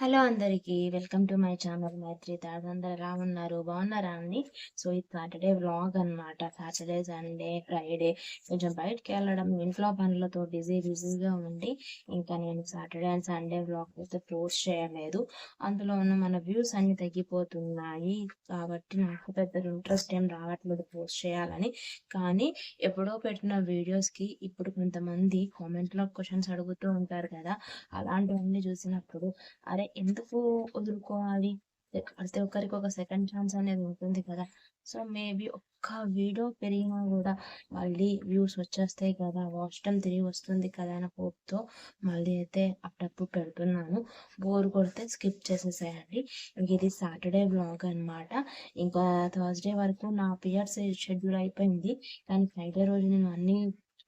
Hello అందరికీ welcome to my channel Maitri Taj. అందరు ఎలా ఉన్నారు? బాగున్నారా అండి? సో ఇది సాటర్డే వ్లాగ్ అన్నమాట. Saturday Sunday Friday. కొంచెం బయటకు వెళ్ళడం ఇంట్లో పనులతో బిజీ బిజీగా ఉండి ఇంకా నేను సాటర్డే అండ్ సండే వ్లాగ్ అయితే పోస్ట్ చేయలేదు. అందులో ఉన్న మన వ్యూస్ అన్ని తగ్గిపోతున్నాయి కాబట్టి నాకు పెద్ద ఇంట్రెస్ట్ ఏం రావట్లేదు పోస్ట్ చేయాలని. కానీ ఎప్పుడో పెట్టిన వీడియోస్కి ఇప్పుడు కొంతమంది కామెంట్లో క్వశ్చన్స్ అడుగుతూ ఉంటారు కదా అలాంటివన్నీ చూసినప్పుడు అరే ఎందుకు వదులుకోవాలి? ప్రతి ఒక్కరికి ఒక సెకండ్ ఛాన్స్ అనేది ఉంటుంది కదా. సో మేబీ ఒక్క వీడియో పెరిగినా కూడా మళ్ళీ వ్యూస్ వచ్చేస్తాయి కదా. వాచ్ టైం తిరిగి వస్తుంది కదా అనే హోప్తో మళ్ళీ అయితే అప్పుడప్పుడు పెడుతున్నాను. బోర్ కొడితే స్కిప్ చేసేసేయండి. ఇది సాటర్డే బ్లాగ్ అన్నమాట. ఇంకా థర్స్డే వరకు నా పియర్స్ షెడ్యూల్ అయిపోయింది. కానీ ఫ్రైడే రోజు నేను అన్ని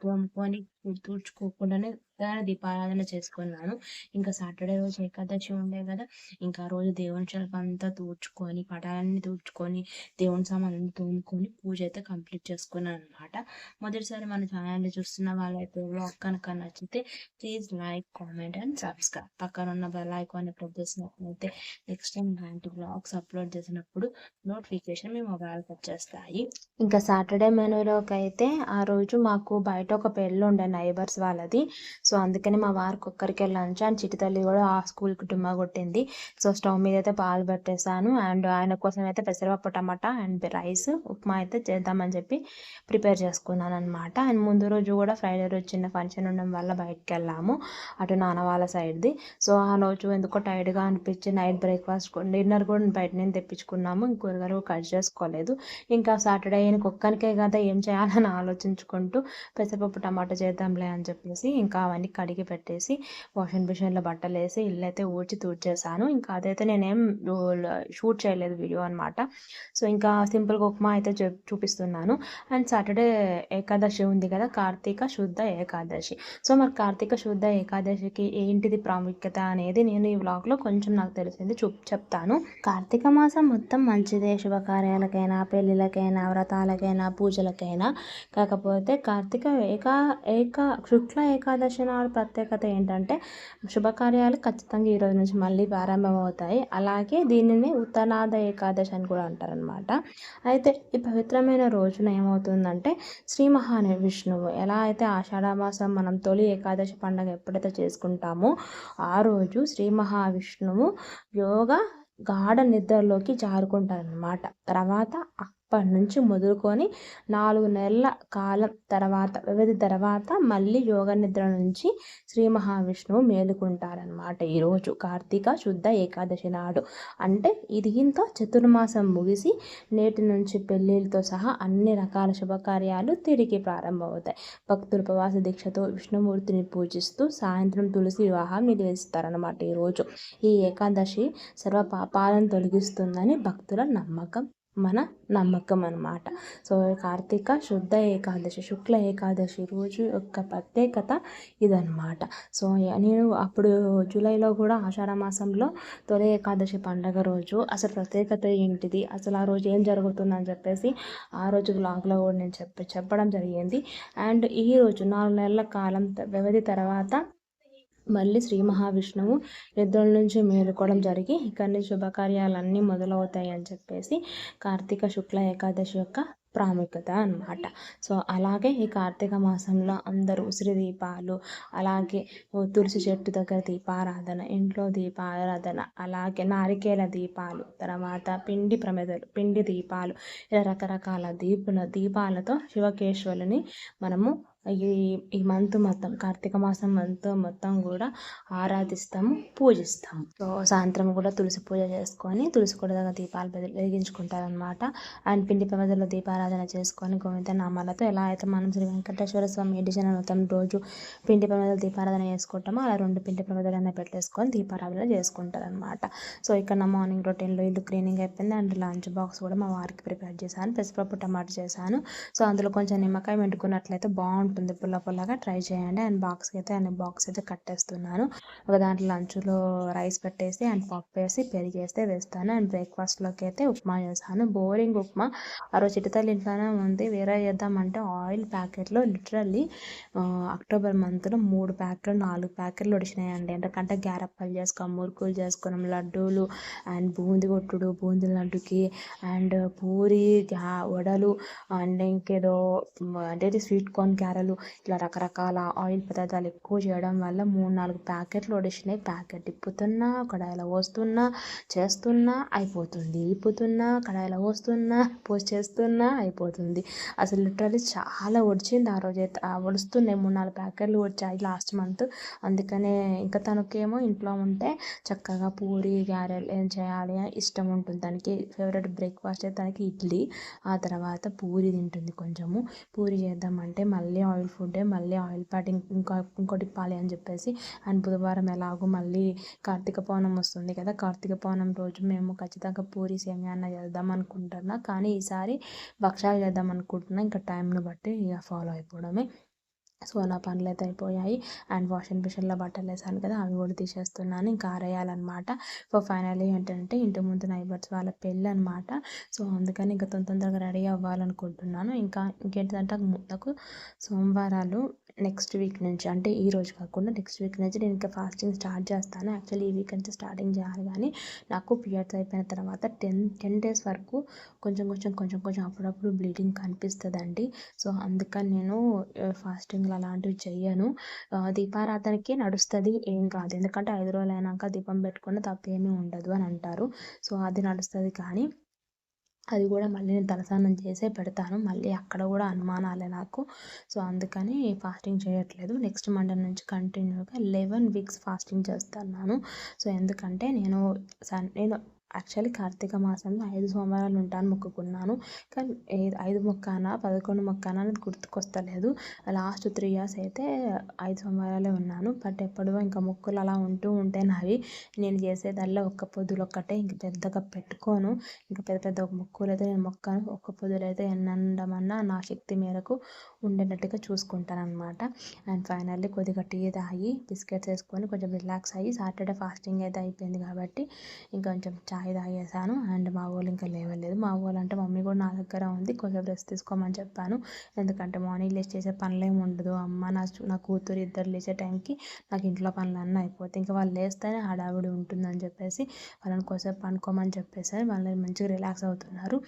తోముకొని తుడుచుకోకుండానే చక్కగా దీపారాధన చేసుకున్నాను. ఇంకా సాటర్డే రోజు ఏకాదశి ఉండే కదా ఇంకా రోజు దేవుని శిల్ప అంతా తూడ్చుకొని పటాలన్నీ తూడ్చుకొని దేవుని సామాన్లు తోముకొని పూజ అయితే కంప్లీట్ చేసుకున్నాను అనమాట మొదటిసారి మన ఛానల్ చూస్తున్న వాళ్ళైతే బ్లాగ్ కనుక నచ్చితే please like comment and subscribe. పక్కన ఉన్న బెల్ ఐకాన్ ప్రెస్ చేసినట్లయితే నెక్స్ట్ టైం ఇలాంటి బ్లాగ్స్ అప్లోడ్ చేసినప్పుడు నోటిఫికేషన్ మీ మొబైల్కి వచ్చేస్తాయి. ఇంకా సాటర్డే మెనూలోకి అయితే ఆ రోజు మాకు బయట ఒక పెళ్ళి ఉండే నైబర్స్ వాళ్ళది. సో సో అందుకని మా వారికి ఒక్కరికి లంచ్ అండ్ చిటి తల్లి కూడా ఆ స్కూల్కి డుమ్మా కొట్టింది. సో స్టవ్ మీద అయితే పాలు పెట్టేశాను. అండ్ ఆయన కోసం అయితే పెసరపప్పు టమాటా అండ్ రైస్ ఉప్మా అయితే చేద్దామని చెప్పి ప్రిపేర్ చేసుకున్నాను అనమాట అండ్ ముందు రోజు కూడా ఫ్రైడే రోజు చిన్న ఫంక్షన్ ఉండడం వల్ల బయటకు వెళ్ళాము అటు నాన్న వాళ్ళ సైడ్ది. సో ఆ రోజు ఎందుకో టైర్డ్గా అనిపించి నైట్ బ్రేక్ఫాస్ట్ డిన్నర్ కూడా బయట నేను తెప్పించుకున్నాము. కూరగాయలు కట్ చేసుకోలేదు. ఇంకా సాటర్డే ఈయనకి కుక్కనికే కదా ఏం చేయాలని ఆలోచించుకుంటూ పెసరపప్పు టమాటా చేద్దాంలే అని చెప్పేసి ఇంకా అవన్నీ కడిగి పెట్టేసి వాషింగ్ మిషన్లో బట్టలు వేసి ఇల్లు అయితే ఊడ్చి తూడ్చేసాను. ఇంకా అదైతే నేనేం షూట్ చేయలేదు వీడియో అనమాట సో ఇంకా సింపుల్గా ఉప్మా అయితే చూ- చూపిస్తున్నాను. అండ్ సాటర్డే ఏకాదశి ఉంది కదా కార్తీక శుద్ధ ఏకాదశి. సో మరి కార్తీక శుద్ధ ఏకాదశికి ఏంటిది ప్రాముఖ్యత అనేది నేను ఈ వ్లాగ్లో కొంచెం నాకు తెలిసింది చూ చెప్తాను. కార్తీక మాసం మొత్తం మంచిదే శుభకార్యాలకైనా పెళ్ళిళ్ళకైనా వ్రతాలకైనా పూజలకైనా. కాకపోతే కార్తీక ఏకా ఏకా శుక్ల ఏకాదశి నాడు ప్రత్యేకత ఏంటంటే శుభకార్యాలు ఖచ్చితంగా ఈ రోజు నుంచి మళ్ళీ ప్రారంభమవుతాయి. అలాగే దీనిని ఉత్తనాద ఏకాదశి అని కూడా అంటారనమాట అయితే ఈ పవిత్రమైన రోజున ఏమవుతుందంటే శ్రీ మహాని విష్ణువు ఎలా అయితే ఆషాఢమాసం మనం తొలి ఏకాదశి పండుగ ఎప్పుడైతే చేసుకుంటామో ఆ రోజు శ్రీ మహావిష్ణువు యోగా గాఢ నిద్రలోకి జారుకుంటారనమాట తర్వాత అప్పటి నుంచి మొదలుకొని నాలుగు నెలల కాలం తర్వాత వ్యవధి తర్వాత మళ్ళీ యోగ నిద్ర నుంచి శ్రీ మహావిష్ణువు మేలుకుంటారనమాట ఈరోజు. కార్తీక శుద్ధ ఏకాదశి నాడు. అంటే ఇది దీంతో చతుర్మాసం ముగిసి నేటి నుంచి పెళ్ళిళ్ళతో సహా అన్ని రకాల శుభకార్యాలు తిరిగి ప్రారంభమవుతాయి. భక్తులు ఉపవాస దీక్షతో విష్ణుమూర్తిని పూజిస్తూ సాయంత్రం తులసి వివాహం నిర్వహిస్తారనమాట ఈరోజు. ఈ ఏకాదశి సర్వ పాపాలను తొలగిస్తుందని భక్తుల నమ్మకం. మన నమ్మకం అన్నమాట. సో కార్తీక శుద్ధ ఏకాదశి శుక్ల ఏకాదశి రోజు యొక్క ప్రత్యేకత ఇదనమాట సో నేను అప్పుడు జూలైలో కూడా ఆషాఢ మాసంలో తొలి ఏకాదశి పండగ రోజు అసలు ప్రత్యేకత ఏంటిది? అసలు ఆ రోజు ఏం జరుగుతుందని చెప్పేసి ఆ రోజు బ్లాగ్లో కూడా నేను చెప్ప చెప్పడం జరిగింది. అండ్ ఈ రోజు నాలుగు నెలల కాలం వ్యవధి తర్వాత మళ్ళీ శ్రీ మహావిష్ణువు నిద్రల నుంచి మేలుకోవడం జరిగి ఇక్కడి నుంచి శుభకార్యాలన్నీ మొదలవుతాయి అని చెప్పేసి కార్తీక శుక్ల ఏకాదశి యొక్క ప్రాముఖ్యత అన్నమాట. సో అలాగే ఈ కార్తీక మాసంలో అందరూ ఉసిరి దీపాలు అలాగే తులసి చెట్టు దగ్గర దీపారాధన ఇంట్లో దీపారాధన అలాగే నారికేల దీపాలు తర్వాత పిండి ప్రమేదలు పిండి దీపాలు ఇలా రకరకాల దీపుల దీపాలతో శివకేశ్వరుని మనము ఈ ఈ మంత్ మొత్తం కార్తీక మాసం మంత్ మొత్తం కూడా ఆరాధిస్తాము పూజిస్తాము. సో సాయంత్రం కూడా తులసి పూజ చేసుకొని తులసి కూడా దగ్గర దీపాలు వెలిగి- వెలిగించుకుంటారనమాట అండ్ పిండి ప్రమిదలో దీపారాధన చేసుకొని గోవింద నామాలతో ఎలా అయితే మనం శ్రీ వెంకటేశ్వర స్వామి ఎడిషన్ మొత్తం రోజు పిండి ప్రమిదలు దీపారాధన చేసుకుంటామో అలా రెండు పిండి ప్రమిదలైనా పెట్టేసుకొని దీపారాధన చేసుకుంటారనమాట సో ఇక్కడ నా మార్నింగ్ రొటీన్లో ఇల్లు క్లీనింగ్ అయిపోయింది. అండ్ లంచ్ బాక్స్ కూడా మా వారికి ప్రిపేర్ చేశాను. పెసరపప్పు టమాటా చేశాను. సో అందులో కొంచెం నిమ్మకాయ పెట్టుకున్నట్లయితే బాగుంటుంది. ఉంటుంది. పుల్ల పుల్లగా ట్రై చేయండి. అండ్ బాక్స్కి అయితే అండ్ బాక్స్ అయితే కట్టేస్తున్నాను. ఒక దాంట్లో లంచ్లో రైస్ పెట్టేసి అండ్ పప్పు వేసి పెరిగేస్తే వేస్తాను. అండ్ బ్రేక్ఫాస్ట్లోకి అయితే ఉప్మా చేస్తాను. బోరింగ్ ఉప్మా. ఆ రోజు చిటితల్లి ఇంట్లోనే ఉంది. వేరే చేద్దామంటే ఆయిల్ ప్యాకెట్లో లిటరల్లీ అక్టోబర్ మంత్లో మూడు ప్యాకెట్లు నాలుగు ప్యాకెట్లు ఒడిచినాయండి. ఎందుకంటే గ్యారప్పలు చేసుకొని మురుకులు చేసుకున్నాం లడ్డూలు అండ్ బూంది కొట్టుడు బూంది లడ్డుకి అండ్ పూరి వడలు అండ్ ఇంకేదో అంటే స్వీట్ కార్న్ క్యారెట్ క్యారలు ఇట్లా రకరకాల ఆయిల్ పదార్థాలు ఎక్కువ చేయడం వల్ల మూడు నాలుగు ప్యాకెట్లు ఒడిచినాయి ప్యాకెట్ తిప్పుతున్నా కడాయిలో పోస్తున్నా చేస్తున్నా అయిపోతుంది. ఇప్పుతున్నా కడాయిలో పోస్తున్నా పోస్ట్ చేస్తున్నా అయిపోతుంది. అసలు లిటరలీ చాలా ఒడిచింది ఆ రోజు. అయితే ఒడుస్తున్నాయి మూడు నాలుగు ప్యాకెట్లు వచ్చాయి లాస్ట్ మంత్. అందుకనే ఇంకా తనకేమో ఇంట్లో ఉంటే చక్కగా పూరి గారెలు ఏం చేయాలి ఇష్టం ఉంటుంది. దానికి ఫేవరెట్ బ్రేక్ఫాస్ట్ అయితే తనకి ఇడ్లీ ఆ తర్వాత పూరి తింటుంది కొంచెము. పూరి చేద్దామంటే మళ్ళీ ఆయిల్ ఫుడ్డే మళ్ళీ ఆయిల్ ప్యాట్ ఇంకా ఇంకోటి ఇప్పాలి అని చెప్పేసి అండ్ బుధవారం ఎలాగో మళ్ళీ కార్తీక పౌర్ణం వస్తుంది కదా కార్తీక పౌర్ణం రోజు మేము ఖచ్చితంగా పూరి సేమియాన్న చేద్దాం అనుకుంటున్నా. కానీ ఈసారి భక్షాలు చేద్దాం అనుకుంటున్నా ఇంకా టైంను బట్టి ఇక ఫాలో అయిపోవడమే. సో అలా పనులు అయితే అయిపోయాయి. అండ్ వాషింగ్ మిషన్లో బట్టలు వేసాను కదా అవి కూడా తీసేస్తున్నాను. ఇంకా ఆరేయాలన్నమాట సో ఫైనల్లీ ఏంటంటే ఇంటి ముందు నైబర్స్ వాళ్ళ పెళ్ళి అనమాట సో అందుకని ఇంకా తొందర తొందరగా రెడీ అవ్వాలనుకుంటున్నాను. ఇంకా ఇంకేంటిదంటే నాకు సోమవారాలు నెక్స్ట్ వీక్ నుంచి అంటే ఈ రోజు కాకుండా నెక్స్ట్ వీక్ నుంచి నేను ఇంకా ఫాస్టింగ్ స్టార్ట్ చేస్తాను. యాక్చువల్లీ ఈ వీక్ నుంచి స్టార్టింగ్ చేయాలి కానీ నాకు పీరియడ్స్ అయిపోయిన తర్వాత టెన్ టెన్ డేస్ వరకు కొంచెం కొంచెం కొంచెం కొంచెం అప్పుడప్పుడు బ్లీడింగ్ కనిపిస్తుందండి. సో అందుకని నేను ఫాస్టింగ్ అలాంటివి చెయ్యను. దీపారాధనకి నడుస్తుంది ఏం కాదు. ఎందుకంటే ఐదు రోజులు అయినాక దీపం పెట్టుకున్న తప్పేమీ ఉండదు అని అంటారు. సో అది నడుస్తుంది కానీ అది కూడా మళ్ళీ నేను తలస్నానం చేసే పెడతాను. మళ్ళీ అక్కడ కూడా అనుమానాలే నాకు. సో అందుకని ఫాస్టింగ్ చేయట్లేదు. నెక్స్ట్ మండే నుంచి కంటిన్యూగా లెవెన్ వీక్స్ ఫాస్టింగ్ చేస్తున్నాను. సో ఎందుకంటే నేను సన్ నేను యాక్చువల్లీ కార్తీక మాసంలో ఐదు సోమవారాలు ఉంటాను మొక్కుకున్నాను. కానీ ఐదు మొక్కాన పదకొండు మొక్కాన అనేది గుర్తుకొస్తలేదు. లాస్ట్ త్రీ ఇయర్స్ అయితే ఐదు సోమవారాలే ఉన్నాను. బట్ ఎప్పుడో ఇంకా మొక్కులు అలా ఉంటూ ఉంటే నావి నేను చేసేదల్లా ఒక్క పొద్దులు ఒక్కటే ఇంక పెద్దగా పెట్టుకోను. ఇంకా పెద్ద పెద్ద మొక్కులు అయితే నేను మొక్కను ఒక్క పొద్దులు అయితే ఎన్నండమన్నా నా శక్తి మేరకు ఉండేటట్టుగా చూసుకుంటాను అనమాట అండ్ ఫైనల్లీ కొద్దిగా టీ తాగి బిస్కెట్స్ వేసుకొని కొంచెం రిలాక్స్ అయ్యి సాటర్డే ఫాస్టింగ్ అయితే అయిపోయింది కాబట్టి ఇంకొంచెం చా చాయ్ తాగేసాను అండ్ మా వాళ్ళు ఇంకా లేవలేదు. మా వాళ్ళు అంటే మమ్మీ కూడా నా దగ్గర ఉంది. కొంచెం రెస్ట్ తీసుకోమని చెప్పాను. ఎందుకంటే మార్నింగ్ లేచి చేసే పనులు ఏమి ఉండదు. అమ్మ నా నా కూతురు ఇద్దరు లేచే టైంకి నాకు ఇంట్లో పనులన్నీ అయిపోతాయి. ఇంకా వాళ్ళు లేస్తేనే హడావిడి ఉంటుందని చెప్పేసి వాళ్ళని కొంచెం పనుకోమని చెప్పేసి వాళ్ళు మంచిగా రిలాక్స్ అవుతున్నారు.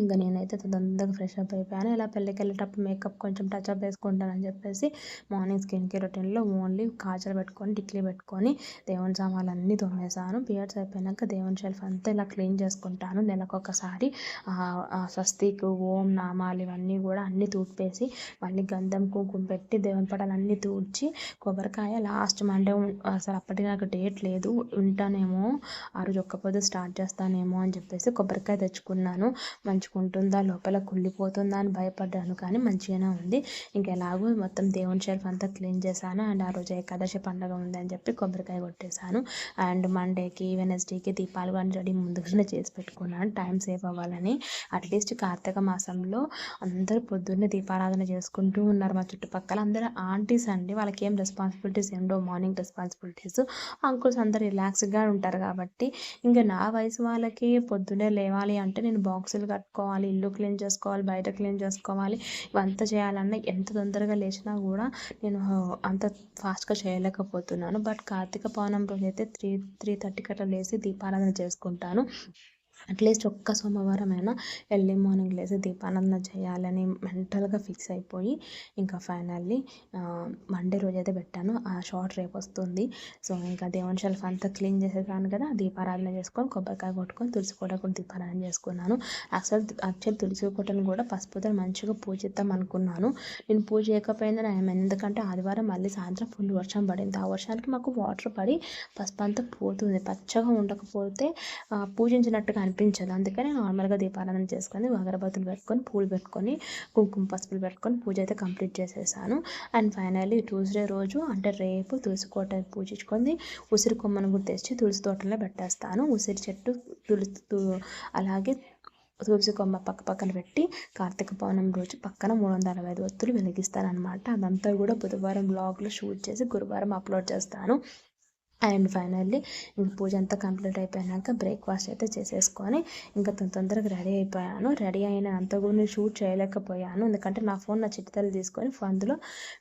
ఇంకా నేనైతే తొందరగా ఫ్రెష్ అప్ అయిపోయాను. ఇలా పెళ్ళికి వెళ్ళేటప్పుడు మేకప్ కొంచెం టచ్ అప్ వేసుకుంటానని చెప్పేసి మార్నింగ్ స్కిన్ కేర్ రొటీన్లో ఓన్లీ కాజల్ పెట్టుకొని టిక్లీ పెట్టుకొని దేవుని సామాన్లు అన్నీ తోమేసాను పీరియడ్స్ అయిపోయినాక దేవుని షెల్ఫ్ అంతా ఇలా క్లీన్ చేసుకుంటాను. నెలకొకసారి స్వస్తికు ఓం నామాలు ఇవన్నీ కూడా అన్నీ తూడ్పేసి మళ్ళీ గంధం కుంకుమ పెట్టి దేవుని పడాలు అన్నీ తూడ్చి కొబ్బరికాయ లాస్ట్ మండే అసలు అప్పటికి నాకు డేట్ లేదు. ఉంటానేమో ఆ రోజు ఒక్కపోతే స్టార్ట్ చేస్తానేమో అని చెప్పేసి కొబ్బరికాయ తెచ్చుకున్నాను. మంచి ఉంటుందా లోపల కుళ్ళిపోతుందా అని భయపడ్డాను కానీ మంచిగానే ఉంది. ఇంకెలాగో మొత్తం దేవుని షెల్ఫ్ అంతా క్లీన్ చేశాను అండ్ ఆ రోజు ఏకాదశి పండుగ ఉంది అని చెప్పి కొబ్బరికాయ కొట్టేశాను. అండ్ మండేకి వెనస్డేకి దీపాలు కానీ రెడీ ముందుగానే చేసి పెట్టుకున్నాను. టైం సేవ్ అవ్వాలని. అట్లీస్ట్ కార్తీక మాసంలో అందరూ పొద్దున్నే దీపారాధన చేసుకుంటూ ఉన్నారు. మా చుట్టుపక్కల అందరూ ఆంటీస్ అండి. వాళ్ళకి ఏం రెస్పాన్సిబిలిటీస్ ఏంటో మార్నింగ్ రెస్పాన్సిబిలిటీస్ అంకుల్స్ అందరు రిలాక్స్గా ఉంటారు కాబట్టి ఇంకా నా వయసు వాళ్ళకి పొద్దున్నే లేవాలి అంటే నేను బాక్సులు కట్ కట్టుకోవాలి ఇల్లు క్లీన్ చేసుకోవాలి బయట క్లీన్ చేసుకోవాలి ఇవంతా చేయాలన్నా ఎంత తొందరగా లేచినా కూడా నేను అంత ఫాస్ట్గా చేయలేకపోతున్నాను. బట్ కార్తీక పౌర్ణమి రోజు అయితే త్రీ త్రీ థర్టీకి అట్లా లేచి దీపారాధన చేసుకుంటాను. అట్లీస్ట్ ఒక్క సోమవారం అయినా ఎర్లీ మార్నింగ్ లేసి దీపానందన చేయాలని మెంటల్గా ఫిక్స్ అయిపోయి ఇంకా ఫైనల్లీ మండే రోజు అయితే పెట్టాను. ఆ షార్ట్ రేపు వస్తుంది. సో ఇంకా దేవుని షెల్ఫ్ అంతా క్లీన్ చేసేసాను కదా దీపారాధన చేసుకొని కొబ్బరికాయ కొట్టుకొని తులసి కోట కూడా దీపారాధన చేసుకున్నాను. యాక్చువల్ యాక్చువల్ తులసి కోటను కూడా పసుపుతో మంచిగా పూజిద్దాం అనుకున్నాను. నేను పూజ చేయకపోయిందని నేను ఎందుకంటే ఆదివారం మళ్ళీ సాయంత్రం ఫుల్ వర్షం పడింది. ఆ వర్షానికి మాకు వాటర్ పడి పసుపు అంతా పోతుంది. పచ్చగా ఉండకపోతే పూజించినట్టుగా అనిపించదు అందుకని నార్మల్గా దీపారాధన చేసుకొని అగరబత్తులు పెట్టుకొని పూలు పెట్టుకొని కుంకుమ పసుపులు పెట్టుకొని పూజ అయితే కంప్లీట్ చేసేసాను. అండ్ ఫైనల్లీ ట్యూస్డే రోజు అంటే రేపు తులసి కోట పూజించుకొని ఉసిరి కొమ్మను కూడా తెచ్చి తులసి తోటలో పెట్టేస్తాను. ఉసిరి చెట్టు తులసి అలాగే తులసి కొమ్మ పక్క పక్కన పెట్టి కార్తీక పౌర్ణమి రోజు పక్కన మూడు వందల అరవై ఐదు ఒత్తులు అనమాట అదంతా కూడా బుధవారం బ్లాగ్లో షూట్ చేసి గురువారం అప్లోడ్ చేస్తాను. అండ్ ఫైనల్లీ ఇంక పూజ అంతా కంప్లీట్ అయిపోయాక బ్రేక్ఫాస్ట్ అయితే చేసేసుకొని ఇంకా తొందర తొందరగా రెడీ అయిపోయాను. రెడీ అయిన అంత కూడా నేను షూట్ చేయలేకపోయాను. ఎందుకంటే నా ఫోన్ నా చిట్తలు తీసుకొని అందులో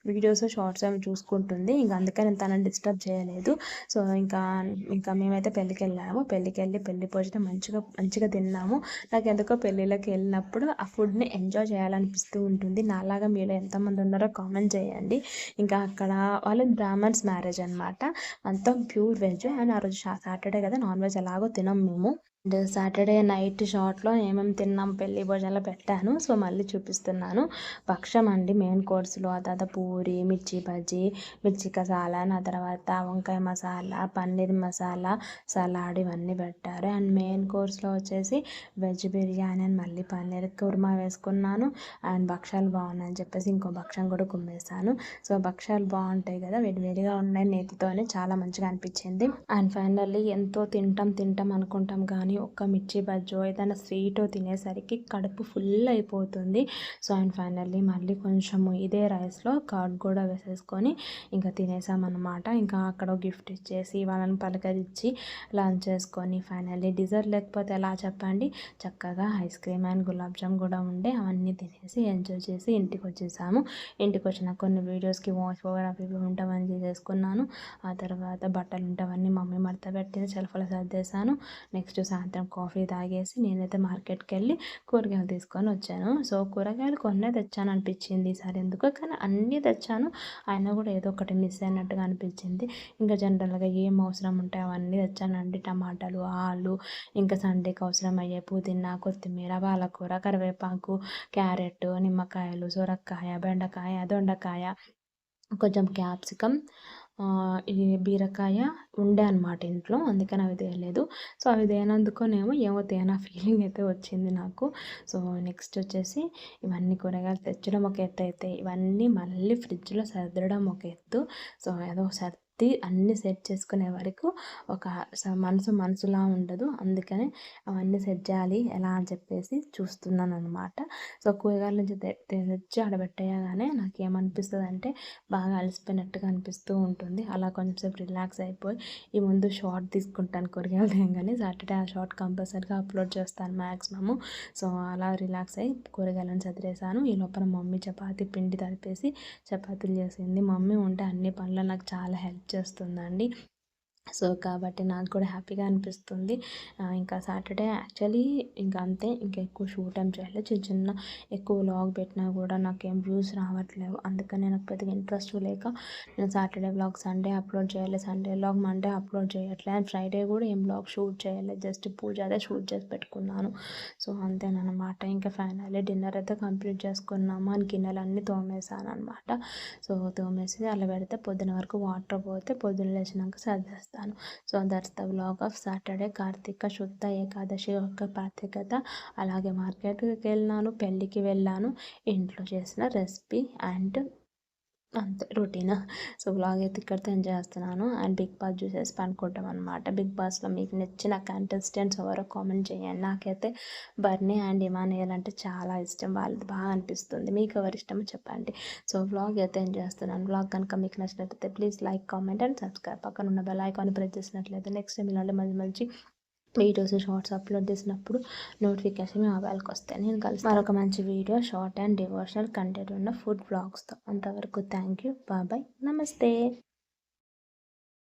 వీడియోస్ షార్ట్స్ ఏమి చూసుకుంటుంది. ఇంకా అందుకని నేను తనని డిస్టర్బ్ చేయలేదు. సో ఇంకా ఇంకా మేమైతే పెళ్ళికి వెళ్ళాము. పెళ్ళికి వెళ్ళి పెళ్ళి భోజనం మంచిగా మంచిగా తిన్నాము. నాకు ఎందుకో పెళ్ళిళ్ళకి వెళ్ళినప్పుడు ఆ ఫుడ్ని ఎంజాయ్ చేయాలనిపిస్తూ ఉంటుంది. నాలాగా మీలో ఎంతమంది ఉన్నారో కామెంట్ చేయండి. ఇంకా అక్కడ వాళ్ళు బ్రాహ్మణ్స్ మ్యారేజ్ అనమాట అంతా ప్యూర్ వెజ్ అండ్ ఆ రోజు సాటర్డే కదా నాన్ వెజ్ ఎలాగో తినం మేము. అండ్ సాటర్డే నైట్ షార్ట్లో ఏమేమి తిన్నాం పెళ్ళి భోజనాలు పెట్టాను. సో మళ్ళీ చూపిస్తున్నాను. పక్షం అండి మెయిన్ కోర్సులో ఆ తర్వాత పూరి మిర్చి బజ్జీ మిర్చి కసాలా ఆ తర్వాత వంకాయ మసాలా పన్నీర్ మసాలా సలాడ్ ఇవన్నీ పెట్టారు. అండ్ మెయిన్ కోర్స్లో వచ్చేసి వెజ్ బిర్యానీ అండ్ మళ్ళీ పన్నీర్ కుర్మా వేసుకున్నాను. అండ్ భక్షాలు బాగున్నాయని చెప్పేసి ఇంకో భక్షం కూడా కుమ్మేశాను. సో భక్షాలు బాగుంటాయి కదా వేడివేడిగా ఉన్నాయి నేతితోనే చాలా మంచిగా అనిపించింది. అండ్ ఫైనల్లీ ఎంతో తింటాం తింటాం అనుకుంటాం కానీ ఒక్క మిర్చి బజ్జో ఏదైనా స్వీట్ తినేసరికి కడుపు ఫుల్ అయిపోతుంది. సో అండ్ ఫైనల్లీ మళ్ళీ కొంచెము ఇదే రైస్లో కర్డ్ కూడా వేసేసుకొని ఇంకా తినేసామన్నమాట. ఇంకా అక్కడ గిఫ్ట్ ఇచ్చేసి వాళ్ళని పలకరించి లంచ్ చేసుకొని ఫైనల్లీ డిజర్ట్ లేకపోతే ఎలా చెప్పండి? చక్కగా ice cream and gulab jam కూడా ఉండే అవన్నీ తినేసి ఎంజాయ్ చేసి ఇంటికి వచ్చేసాము. ఇంటికి వచ్చిన కొన్ని వీడియోస్కి వాయిస్ ఓవర్ అవి ఉంటామని చేసుకున్నాను ఆ తర్వాత బట్టలు ఉంటావన్నీ మమ్మీ మడత పెట్టింది సెల్ఫ్లో సర్దేశాను. నెక్స్ట్ సాయంత్రం కాఫీ తాగేసి నేనైతే మార్కెట్కి వెళ్ళి కూరగాయలు తీసుకొని వచ్చాను. సో కూరగాయలు కొన్నే తెచ్చాను అనిపించింది ఈసారి ఎందుకో కానీ అన్నీ తెచ్చాను. అయినా కూడా ఏదో ఒకటి మిస్ అయినట్టుగా అనిపించింది. ఇంకా జనరల్గా ఏం అవసరం ఉంటే అవన్నీ తెచ్చానండి. టమాటాలు ఆలు ఇంకా సండేకి అవసరం అయ్యే పుదీనా కొత్తిమీర పాలకూర కరివేపాకు క్యారెట్ నిమ్మకాయలు సొరకాయ బెండకాయ దొండకాయ కొంచెం క్యాప్సికమ్ బీరకాయ ఉండే అనమాట ఇంట్లో అందుకని అవి తేయలేదు సో అవి తేనందుకోనేమో ఏమో తేనా ఫీలింగ్ అయితే వచ్చింది నాకు. సో నెక్స్ట్ వచ్చేసి ఇవన్నీ కూరగాయలు తెచ్చడం ఒక ఎత్తు అయితే ఇవన్నీ మళ్ళీ ఫ్రిడ్జ్లో సర్దడం ఒక ఎత్తు. సో ఏదో సర్ ప్రతి అన్ని సెట్ చేసుకునే వరకు ఒక మనసు మనసులా ఉండదు. అందుకనే అవన్నీ సెట్ చేయాలి ఎలా అని చెప్పేసి చూస్తున్నాను అనమాట సో కూరగాయల నుంచి తెచ్చి ఆడబెట్టేయగానే నాకు ఏమనిపిస్తుంది అంటే బాగా అలసిపోయినట్టుగా అనిపిస్తూ ఉంటుంది. అలా కొంచెం రిలాక్స్ అయిపోయి ఈ ముందు షార్ట్ తీసుకుంటాను కూరగాయలు తేగానే సాటర్డే ఆ షార్ట్ కంపల్సరీగా అప్లోడ్ చేస్తాను మ్యాక్సిమము సో అలా రిలాక్స్ అయ్యి కూరగాయలను చదివేశాను ఈ లోపల మమ్మీ చపాతీ పిండి తడిపేసి చపాతీలు చేసింది. మమ్మీ ఉంటే అన్ని పనులు నాకు చాలా హెల్ప్ చేస్తుందండి. సో కాబట్టి నాకు కూడా హ్యాపీగా అనిపిస్తుంది. ఇంకా సాటర్డే యాక్చువల్లీ ఇంకా అంతే ఇంకా ఎక్కువ షూట్ ఏం చేయలేదు. చిన్న చిన్న ఎక్కువ లాగ్ పెట్టినా కూడా నాకేం వ్యూస్ రావట్లేవు. అందుకని నాకు పెద్దగా ఇంట్రెస్ట్ లేక నేను సాటర్డే వ్లాగ్ సండే అప్లోడ్ చేయాలి సండే వ్లాగ్ మండే అప్లోడ్ చేయట్లేదు. అండ్ ఫ్రైడే కూడా ఏం వ్లాగ్ షూట్ చేయలేదు. జస్ట్ పూజ అదే షూట్ చేసి పెట్టుకున్నాను. సో అంతేనమాట ఇంకా ఫైనల్లీ డిన్నర్ అయితే కంప్లీట్ చేసుకున్నాము. అని గిన్నెలు అన్నీ తోమేసాను అనమాట సో తోమేసి అలా పెడితే పొద్దున వరకు వాటర్ పోతే పొద్దున్న లేచినాక సర్దేస్తాను చేస్తాను. So that's the blog of Saturday. Karthika శుద్ధ ఏకాదశి యొక్క ప్రత్యేకత. అలాగే మార్కెట్కి వెళ్ళినాను పెళ్ళికి వెళ్ళాను. ఇంట్లో చేసిన రెసిపీ అండ్ అంతే రొటీన్. సో వ్లాగ్ అయితే ఇక్కడితో ఎంజాయ్ చేస్తున్నాను. అండ్ బిగ్ బాస్ చూసేసి పనుకుంటాం అనమాట బిగ్ బాస్లో మీకు నచ్చిన కంటెస్టెంట్స్ ఎవరో కామెంట్ చేయండి. నాకైతే బర్నీ అండ్ ఇమానియల్ అంటే చాలా ఇష్టం. వాళ్ళది బాగా అనిపిస్తుంది. మీకు ఎవరు ఇష్టమో చెప్పండి. సో వ్లాగ్ అయితే ఎంజాయ్ చేస్తున్నాను. వ్లాగ్ కనుక మీకు నచ్చినట్లయితే please like comment and subscribe. పక్కన ఉన్న బెల్ ఐకాన్ ప్రెస్ చేసినట్లయితే నెక్స్ట్ టైం ఇలాంటి మంచి మంచి వీడియోస్ షార్ట్స్ అప్లోడ్ చేసినప్పుడు నోటిఫికేషన్ మీ మొబైల్కి వస్తాయి. నేను కలిసి మరొక మంచి video short and devotional content ఉన్న ఫుడ్ బ్లాగ్స్తో. అంతవరకు థ్యాంక్ యూ. బాబాయ్ నమస్తే.